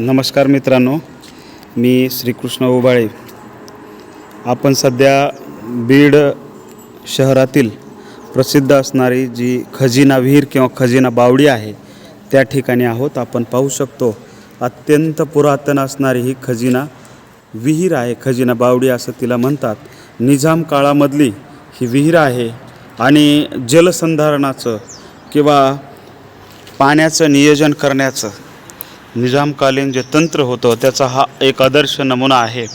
नमस्कार मित्रांनो मी श्रीकृष्ण उबाळे. आपण सध्या बीड शहरातील प्रसिद्ध असणारी जी खजिना विहीर किंवा खजिना बावडी आहे त्या ठिकाणी आहोत. आपण पाहू शकतो अत्यंत पुरातन असणारी ही खजिना विहीर आहे. खजिना बावडी असं तिला म्हणतात. निजाम काळामधली ही विहीर आहे आणि जलसंधारणाचं किंवा पाण्याचं नियोजन करण्याचं निजामकालीन जे तंत्र होतं त्याचा हा एक आदर्श नमुना आहे.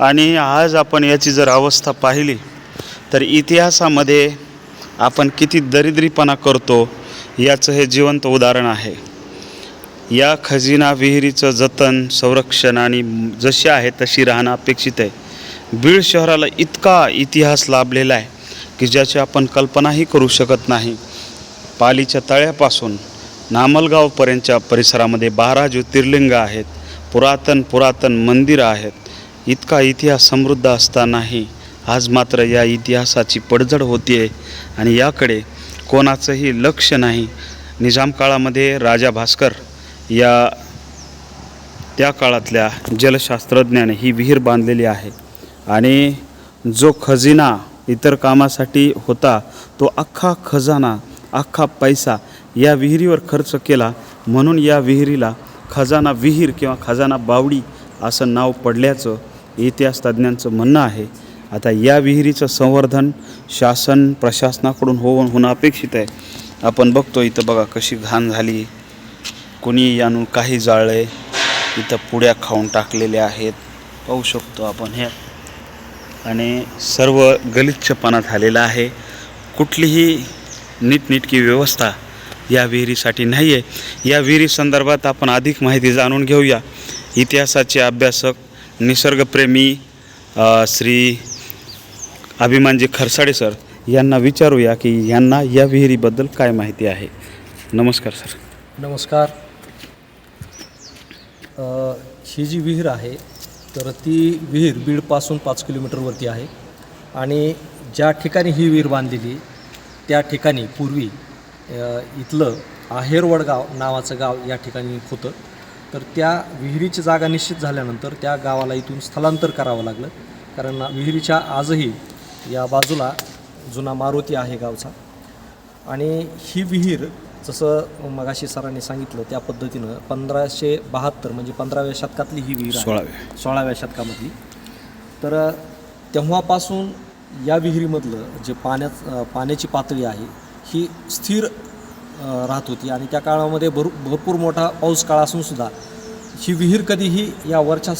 आणि आज आपण याची जर अवस्था पाहिली तर इतिहासामध्ये आपण किती दरिद्रीपणा करतो याचं हे जिवंत उदाहरण आहे. या खजिना विहिरीचं जतन संरक्षण आणि जशी आहे तशी राहणं अपेक्षित आहे. बीड शहराला इतका इतिहास लाभलेला आहे की ज्याची आपण कल्पनाही करू शकत नाही. पालीच्या तळ्यापासून नामलगावपर्यंतच्या परिसरामध्ये बारा ज्योतिर्लिंग आहेत. पुरातन पुरातन मंदिरं आहेत. इतका इतिहास समृद्ध असतानाही आज मात्र या इतिहासाची पडझड होते आहे आणि याकडे कोणाचंही लक्ष नाही. निजाम काळामध्ये राजा भास्कर या त्या काळातल्या जलशास्त्रज्ञाने ही विहीर बांधलेली आहे आणि जो खजिना इतर कामासाठी होता तो अख्खा खजाना अख्खा पैसा या विहिरीवर खर्च केला. म्हणून या विहिरीला खजाना विहीर किंवा खजाना बावडी असं नाव पडल्याचं इतिहास तज्ज्ञांचं म्हणणं आहे. आता या विहिरीचं संवर्धन शासन प्रशासनाकडून होऊन होणं अपेक्षित आहे. आपण बघतो इथं बघा कशी घाण झाली. कोणी आणून काही जाळलं आहे इथं पुड्या खाऊन टाकलेल्या आहेत. पाहू शकतो आपण हे. आणि सर्व गलिच्छपणा झालेला आहे. कुठलीही नीटनीटकी व्यवस्था या विहिरीसाठी नाही आहे या विहिरी संदर्भात आपण अधिक माहिती जाणून घेऊया. इतिहासाचे अभ्यासक निसर्गप्रेमी श्री अभिमानजी खरसाडे सर यांना विचारूया की यांना या विहिरीबद्दल काय माहिती आहे. नमस्कार सर. नमस्कार. अ, ही जी विहीर आहे तर ती विहीर बीडपासून पाच किलोमीटरवरती आहे. आणि ज्या ठिकाणी ही विहीर बांधलेली त्या ठिकाणी पूर्वी इथलं आहेरवड गाव नावाचं गाव या ठिकाणी होतं. तर त्या विहिरीची जागा निश्चित झाल्यानंतर त्या गावाला इथून स्थलांतर करावं लागलं. कारण विहिरीच्या आजही या बाजूला जुना मारुती आहे गावचा. आणि ही विहीर जसं मगाशी सरांनी सांगितलं त्या पद्धतीनं पंधराशे बहात्तर म्हणजे पंधराव्या शतकातली ही विहीर सोळाव्या. सोळाव्या शतकामधली. तर तेव्हापासून या विहिरीमधलं जे पाण्यात अ, पाण्याची पातळी आहे ही स्थिर राहत होती. आणि त्या काळामध्ये भर भरपूर मोठा पाऊस काळ असूनसुद्धा ही विहीर कधीही या वरच्या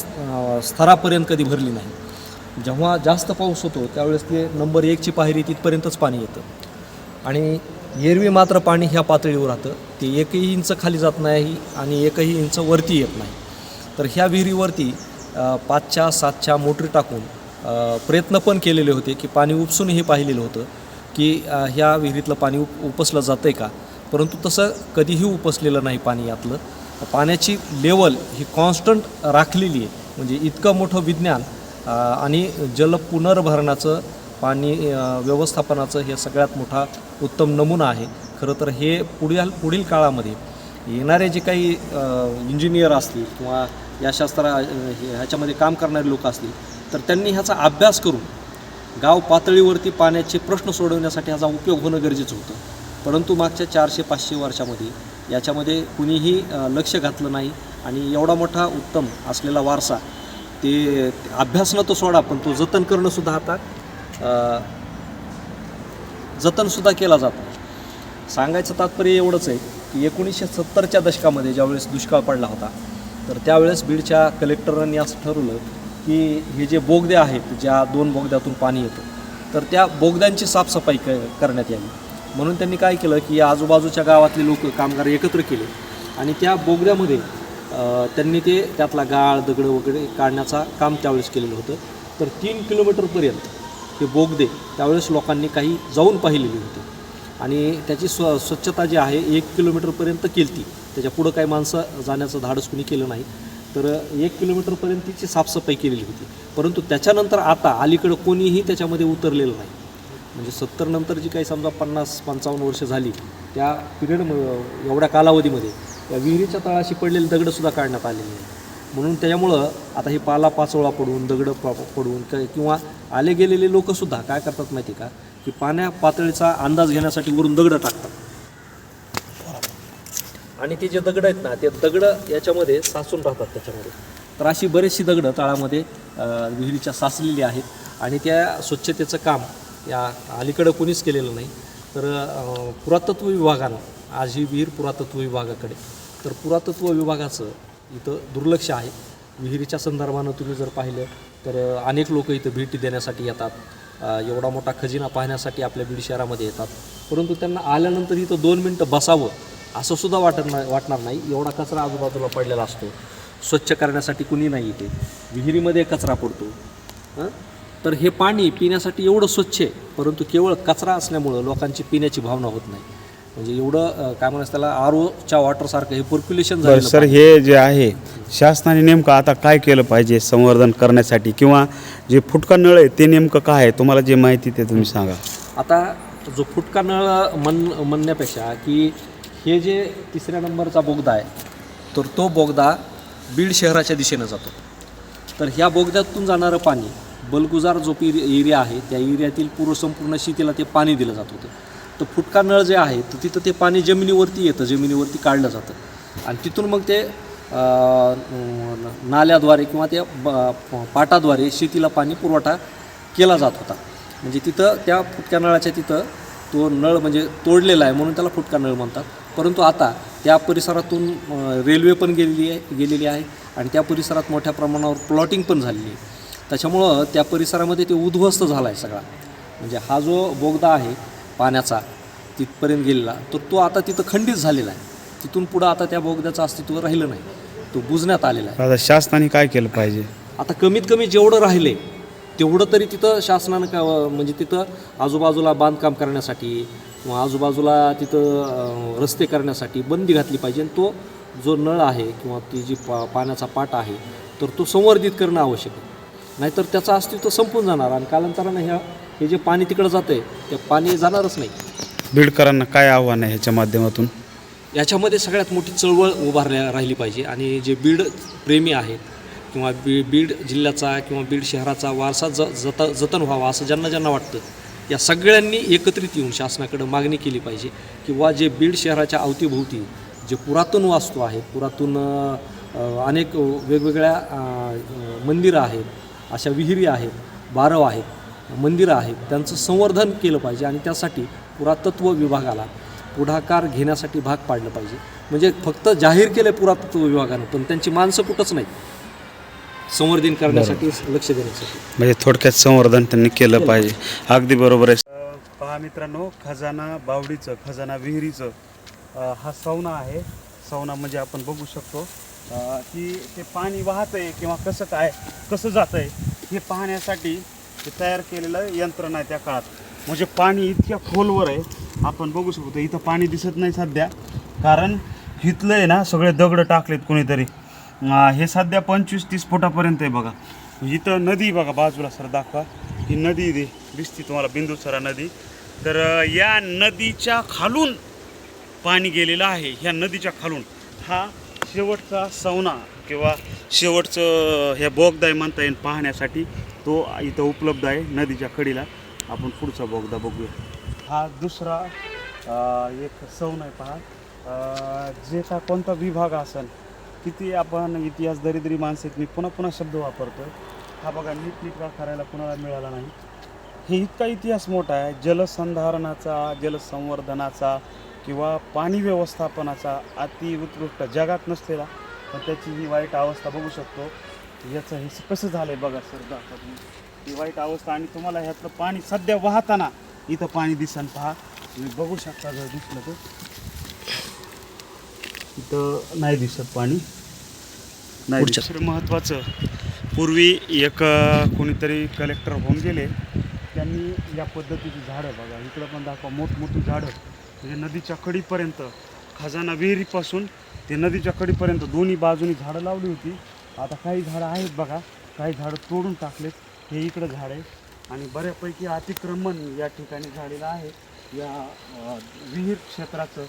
स्तरापर्यंत कधी भरली नाही. जेव्हा जास्त पाऊस होतो त्यावेळेस ते नंबर एकची पायरी तिथपर्यंतच पाणी येतं. आणि एरवी मात्र पाणी ह्या पातळीवर राहतं. ते एकही इंच खाली जात नाही आणि एकही इंच वरती येत नाही. तर ह्या विहिरीवरती पाचच्या सातच्या मोटरी टाकून प्रयत्न पण केलेले होते की पाणी उपसूनही पाहिलेलं होतं. की ह्या विहिरीतलं पाणी उप उपसलं जातं आहे का? परंतु तसं कधीही उपसलेलं नाही पाणी यातलं. पाण्याची लेवल ही कॉन्स्टंट राखलेली आहे. म्हणजे इतकं मोठं विज्ञान आणि जल पुनर्भरणाचं पाणी व्यवस्थापनाचं हे सगळ्यात मोठा उत्तम नमुना आहे. खरं तर हे पुढील पुढील काळामध्ये येणारे जे काही इंजिनियर असतील किंवा या शास्त्रा हे- ह्याच्यामध्ये काम करणारे लोक असतील तर त्यांनी ह्याचा अभ्यास करून गाव पातळीवरती पाण्याचे प्रश्न सोडवण्यासाठी याचा उपयोग होणं गरजेचं होतं. परंतु मागच्या चारशे पाचशे वर्षामध्ये याच्यामध्ये कुणीही लक्ष घातलं नाही आणि एवढा मोठा उत्तम असलेला वारसा ते अभ्यासनं तो सोडा पण तो जतन करणंसुद्धा आता जतनसुद्धा केला जातो. सांगायचं तात्पर्य एवढंच आहे की एकोणीसशे सत्तरच्या दशकामध्ये ज्यावेळेस दुष्काळ पडला होता तर त्यावेळेस बीडच्या कलेक्टरांनी असं ठरवलं की हे जे बोगदे आहेत ज्या दोन बोगद्यातून पाणी येतं तर त्या बोगद्यांची साफसफाई क करण्यात यावी. म्हणून त्यांनी काय केलं की या आजूबाजूच्या गावातले लोक कामगार एकत्र केले आणि त्या बोगद्यामध्ये त्यांनी ते त्यातला गाळ दगडं वगैरे काढण्याचा काम त्यावेळेस केलेलं होतं. तर तीन किलोमीटरपर्यंत हे बोगदे त्यावेळेस लोकांनी काही जाऊन पाहिलेली होती. आणि त्याची स्व स्वच्छता जी आहे एक किलोमीटरपर्यंत केली ती त्याच्या पुढं काही माणसं जाण्याचं धाडस कुणी केलं नाही. तर एक किलोमीटरपर्यंत तिची साफसफाई केलेली होती. परंतु त्याच्यानंतर आता अलीकडं कोणीही त्याच्यामध्ये उतरलेलं नाही. म्हणजे सत्तर नंतर जी काही समजा पन्नास पंचावन्न वर्ष झाली त्या पिरियड एवढ्या कालावधीमध्ये या विहिरीच्या तळाशी पडलेले दगडंसुद्धा काढण्यात आलेले नाही. म्हणून त्याच्यामुळं आता हे पाला पाचोळा पडून दगडं पडून किंवा आले गेलेले लोकसुद्धा काय करतात माहिती का? की पाण्या पातळीचा अंदाज घेण्यासाठी वरून दगडं टाकतात. आणि ते जे दगड आहेत ना ते दगड याच्यामध्ये साचून राहतात त्याच्यामध्ये. तर अशी बरीचशी दगडं तळामध्ये विहिरीच्या साचलेली आहेत. आणि त्या स्वच्छतेचं काम या अलीकडं कोणीच केलेलं नाही. तर पुरातत्व विभागानं आज ही विहीर पुरातत्व विभागाकडे. तर पुरातत्व विभागाचं इथं दुर्लक्ष आहे. विहिरीच्या संदर्भानं तुम्ही जर पाहिलं तर अनेक लोक इथं भेटी देण्यासाठी येतात. एवढा मोठा खजिना पाहण्यासाठी आपल्या बीड शहरामध्ये येतात. परंतु त्यांना आल्यानंतर इथं दोन मिनटं बसावं असं सुद्धा वाटत नाही वाटणार नाही. एवढा कचरा आजूबाजूला पडलेला असतो. स्वच्छ करण्यासाठी कुणी नाही इथे. विहिरीमध्ये कचरा पडतो. हं? तर हे पाणी पिण्यासाठी एवढं स्वच्छ आहे परंतु केवळ कचरा असल्यामुळं लोकांची पिण्याची भावना होत नाही. म्हणजे एवढं काय म्हणायचं त्याला आर ओच्या वॉटरसारखं हे पर्क्युलेशन झालं सर हे जे आहे शासनाने नेमकं आता काय केलं पाहिजे संवर्धन करण्यासाठी? किंवा जे फुटका नळ आहे ते नेमकं काय आहे? तुम्हाला जे माहिती ते तुम्ही सांगा. आता जो फुटका नळ म्हण म्हणण्यापेक्षा की हे जे तिसऱ्या नंबरचा बोगदा आहे तर तो बोगदा बीड शहराच्या दिशेनं जातो. तर ह्या बोगद्यातून जाणारं पाणी बलगुजार जो पी एरिया आहे त्या एरियातील पूर्व संपूर्ण शेतीला ते पाणी दिलं जात होतं. तर फुटका नळ जे आहे तर तिथं ते पाणी जमिनीवरती येतं जमिनीवरती काढलं जातं. आणि तिथून मग ते नाल्याद्वारे किंवा त्या ब- पाटाद्वारे शेतीला पाणी पुरवठा केला जात होता. म्हणजे तिथं त्या फुटक्या नळाच्या तिथं तो नळ म्हणजे तोडलेला आहे म्हणून त्याला फुटका नळ म्हणतात. परंतु आता त्या परिसरातून रेल्वे पण गेलेली आहे गेलेली आहे आणि त्या परिसरात मोठ्या प्रमाणावर प्लॉटिंग पण झालेली आहे. त्याच्यामुळं त्या परिसरामध्ये ते उद्ध्वस्त झाला आहे सगळा. म्हणजे हा जो बोगदा आहे पाण्याचा तिथपर्यंत गेलेला तर तो आता तिथं खंडित झालेला आहे. तिथून पुढं आता त्या बोगद्याचं अस्तित्व राहिलं नाही. तो बुजण्यात आलेला आहे. आता शासनाने काय केलं पाहिजे? आता कमीत कमी जेवढं राहिले तेवढं तरी तिथं शासनानं का म्हणजे तिथं आजूबाजूला बांधकाम करण्यासाठी आजूबाजूला तिथं रस्ते करण्यासाठी बंदी घातली पाहिजे आणि तो जो नळ आहे किंवा ती जी पा पाण्याचा पाट आहे तर तो संवर्धित करणं आवश्यक आहे. नाहीतर त्याचं अस्तित्व संपून जाणार आणि कालांतरानं ह्या हे जे पाणी तिकडं जातं आहे ते पाणी जाणारच नाही. बीडकरांना काय आव्हान आहे ह्याच्या माध्यमातून? याच्यामध्ये सगळ्यात मोठी चळवळ उभारल्या राहिली पाहिजे आणि जे बीड प्रेमी आहेत किंवा बी बीड जिल्ह्याचा किंवा बीड शहराचा वारसा ज जत जतन व्हावा असं ज्यांना ज्यांना वाटतं या सगळ्यांनी एकत्रित येऊन शासनाकडे मागणी केली पाहिजे किंवा जे बीड शहराच्या अवतीभोवती जे पुरातन वास्तू आहेत पुरातन अनेक वेगवेगळ्या मंदिरं आहेत अशा विहिरी आहेत बारव आहेत मंदिरं आहेत त्यांचं संवर्धन केलं पाहिजे आणि त्यासाठी पुरातत्व विभागाला पुढाकार घेण्यासाठी भाग पाडलं पाहिजे. म्हणजे फक्त जाहीर केलं पुरातत्व विभागानं पण त्यांची माणसं कुठंच नाही संवर्धन करण्यासाठी लक्ष देण्यासाठी. म्हणजे थोडक्यात संवर्धन त्यांनी केलं पाहिजे. अगदी बरोबर आहे. पहा मित्रांनो खजाना बावडीचं खजाना विहिरीचं अ, हा सवना आहे. सवना म्हणजे आपण बघू शकतो. अ, की ते पाणी वाहत आहे किंवा कसं काय कसं जात आहे हे पाहण्यासाठी ते तयार केलेलं यंत्रणा आहे त्या काळात. म्हणजे पाणी इतक्या खोलवर आहे. आपण बघू शकतो इथं पाणी दिसत नाही सध्या. कारण इथलं आहे ना सगळे दगड टाकलेत कोणीतरी. हे सध्या पंचवीस तीस फुटापर्यंत आहे बघा. इथं नदी बघा बाजूला सर दाखवा. ही नदी दे दिसती तुम्हाला बिंदुसरा नदी. तर या नदीच्या खालून पाणी गेलेलं आहे ह्या नदीच्या खालून. हा शेवटचा सवना किंवा शेवटचं हे बोगदा आहे म्हणता येईल पाहण्यासाठी तो इथं उपलब्ध आहे नदीच्या कडीला. आपण पुढचा बोगदा बघूया. हा दुसरा एक सवना आहे पहा. जे का कोणता विभाग असेल किती आपण इतिहास दरिद्री माणसं मी पुन्हा पुन्हा शब्द वापरतोय. हा बघा नीट नीट करायला कुणाला मिळाला नाही. हे इतका इतिहास मोठा आहे. जलसंधारणाचा जलसंवर्धनाचा किंवा पाणी व्यवस्थापनाचा अति उत्कृष्ट जगात नसलेला पण त्याची ही वाईट अवस्था बघू शकतो. याचं हे कसं झालंय बघा सर तुम्ही. ही वाईट अवस्था आणि तुम्हाला ह्यातलं पाणी सध्या वाहताना इथं पाणी दिसन पहा. तुम्ही बघू शकता जर दिसलं तर. इथं नाही दिसत पाणी. नाही पुढच्या. दुसरं महत्त्वाचं पूर्वी एक अं, कोणीतरी कलेक्टर होऊन गेले. त्यांनी या पद्धतीची झाडं बघा. इकडं पण दाखवा मोठमोठी झाडं. म्हणजे नदीच्या कडीपर्यंत खजाना विहिरीपासून ते नदीच्या कडीपर्यंत दोन्ही बाजूनी झाडं लावली होती. आता काही झाडं आहेत बघा. काही झाडं तोडून टाकलेत. हे इकडं झाड आहे. आणि बऱ्यापैकी अतिक्रमण या ठिकाणी झालेलं आहे. या अं, विहीर क्षेत्राचं.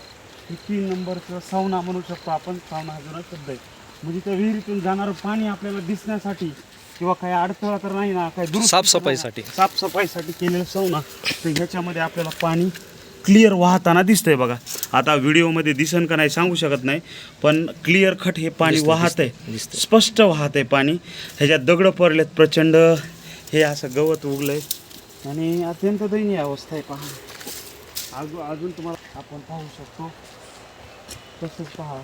ही तीन नंबरचं सावना म्हणू शकतो आपण. सावना हा जुना शब्द आहे. म्हणजे त्या विहिरीतून जाणारं पाणी आपल्याला दिसण्यासाठी किंवा काही अडथळा तर नाही ना काही दुरुस्त साफसफाईसाठी. साफसफाईसाठी केलेलं सावना तर ह्याच्यामध्ये आपल्याला पाणी क्लिअर वाहताना दिसतंय बघा. आता व्हिडिओमध्ये दिसन का नाही सांगू शकत नाही पण क्लिअर खट हे पाणी वाहत आहे. स्पष्ट वाहत आहे पाणी. ह्याच्यात दगडं पडलेत प्रचंड. हे असं गवत उगलंय. आणि अत्यंत दयनीय अवस्था आहे पहा. अजून अजून तुम्हाला आपण पाहू शकतो. तसंच पहा.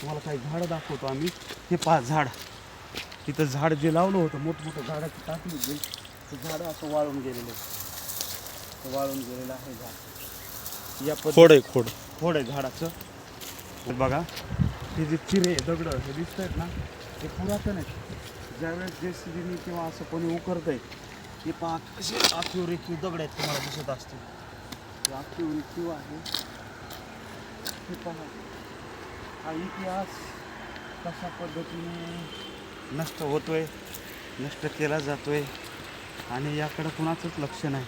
तुम्हाला काही झाडं दाखवतो आम्ही. हे पहा झाड. तिथं झाड जे लावलं होतं मोठमोठं झाडाची टाकली होती. ते झाडं असं वाळून गेलेलं आहे वाळून गेलेलं आहे झाड. या खोड आहे खोड. खोड आहे झाडाचं. हे बघा. हे जे चिरे दगड हे दिसत आहेत ना ते पुरातन आहेत. ज्यावेळेस जे सी किंवा असं कोणी उकरत आहे ते पहा कसे आखीव रेखीव दगड आहेत तुम्हाला दिसत असतील. आखीव रेखीव आहे. हे पहा. हा इतिहास कशा पद्धतीने नष्ट होतोय नष्ट केला जातोय आणि याकडं कुणाचंच लक्ष नाही.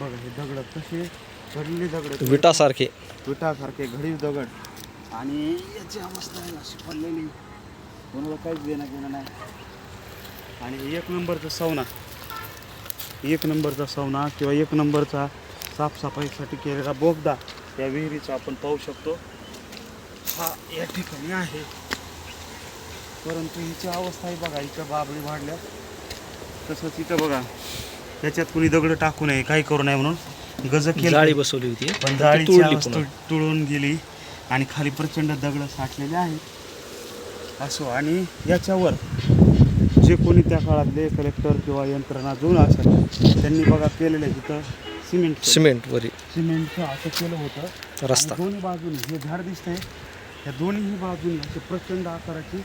बघा हे दगड कसे घडलेले दगड. विटासारखे. विटासारखे घडीव दगड. आणि याची अवस्था आहे अशी पडलेली. कोणाला काहीच देणं घेणं नाही. आणि एक नंबरचा सवना. एक नंबरचा सवना किंवा एक नंबरचा साफसफाईसाठी केलेला बोगदा या विहिरीचा आपण पाहू शकतो. हा या ठिकाणी आहे. परंतु हिची अवस्था आहे बघा इथं बाबळी वाढल्या तसंच इथं बघा याच्यात कुणी दगड टाकू नये काही करू नये म्हणून गज केलं. जाळी बसवली होती. पण जाळीची अवस्था. तुळून गेली आणि खाली प्रचंड दगड साठलेले आहेत. असो आणि याच्यावर जे कोणी त्या काळातले कलेक्टर किंवा यंत्रणा जो असेल त्यांनी बघा केलेलं आहे तिथं सिमेंट. सिमेंट वरी सिमेंटचं असं केलं होतं. रस्ता. दोन्ही बाजूने हे झाड दिसतंय. ह्या दोन्ही बाजूने असे प्रचंड आकाराची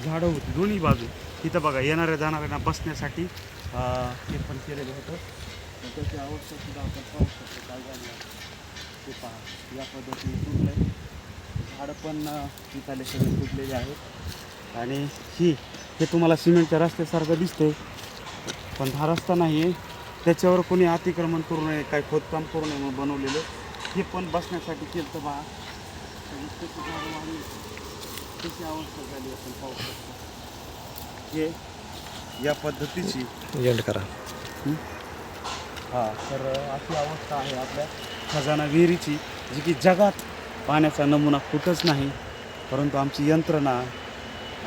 झाडं होती. दोन्ही बाजू. तिथं बघा येणाऱ्या जाणाऱ्यांना बसण्यासाठी हे पण केलेलं होतं. तर त्याची अवस्था सुद्धा आपण पाहू शकतो. काय झालं? ते पहा या पद्धतीने तुटलंय झाडं पण अं, सगळे तुटलेले आहेत. आणि ही हे तुम्हाला सिमेंटच्या रस्त्यासारखं दिसतंय. पण हा रस्ता नाही आहे त्याच्यावर कोणी अतिक्रमण करू नये काय खोदकाम करू नये म्हणून बनवलेलं. हे पण बसण्यासाठी केलं तर बा. त्याची झाडं वाढली त्याची अवस्था झाली आपण पाहू शकतो हे या पद्धतीची एंड करा. हा तर अशी अवस्था आहे आपल्या खजाना विहिरीची जी की जगात पाण्याचा नमुना कुठंच नाही परंतु आमची यंत्रणा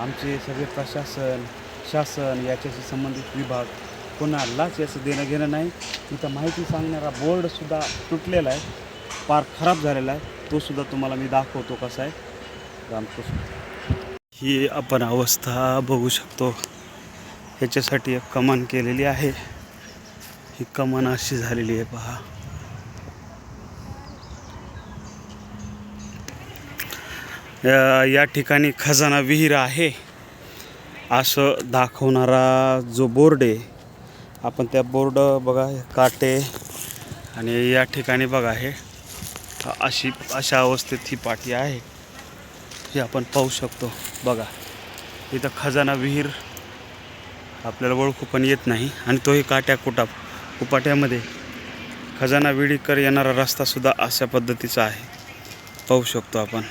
आमचे सगळे प्रशासन शासन याच्याशी संबंधित विभाग कोणालाच याचं देणं घेणं नाही. इथं माहिती सांगणारा बोर्डसुद्धा तुटलेला आहे. पार खराब झालेला आहे तो सुद्धा तुम्हाला मी दाखवतो कसा आहे. रामकृष्ण. ही आपण अवस्था बघू शकतो. ह्याच्यासाठी एक कमान केलेली आहे. ही कमान अशी झालेली आहे पहा. या- या ठिकाणी खजाना विहीर आहे. असं दाखवणारा जो बोर्ड आहे आपण त्या बोर्ड बघा काटे. आणि या ठिकाणी बघा हे. अशी अशा अवस्थेत ही पाठी आहे हे आपण पाहू शकतो. बघा इथं खजाना विहीर आपल्याला ओळखू पण येत नाही आणि तोही काट्या कुटा कुपाट्यामध्ये. खजाना विडीकर येणारा रस्तासुद्धा अशा पद्धतीचा आहे. पाहू शकतो आपण.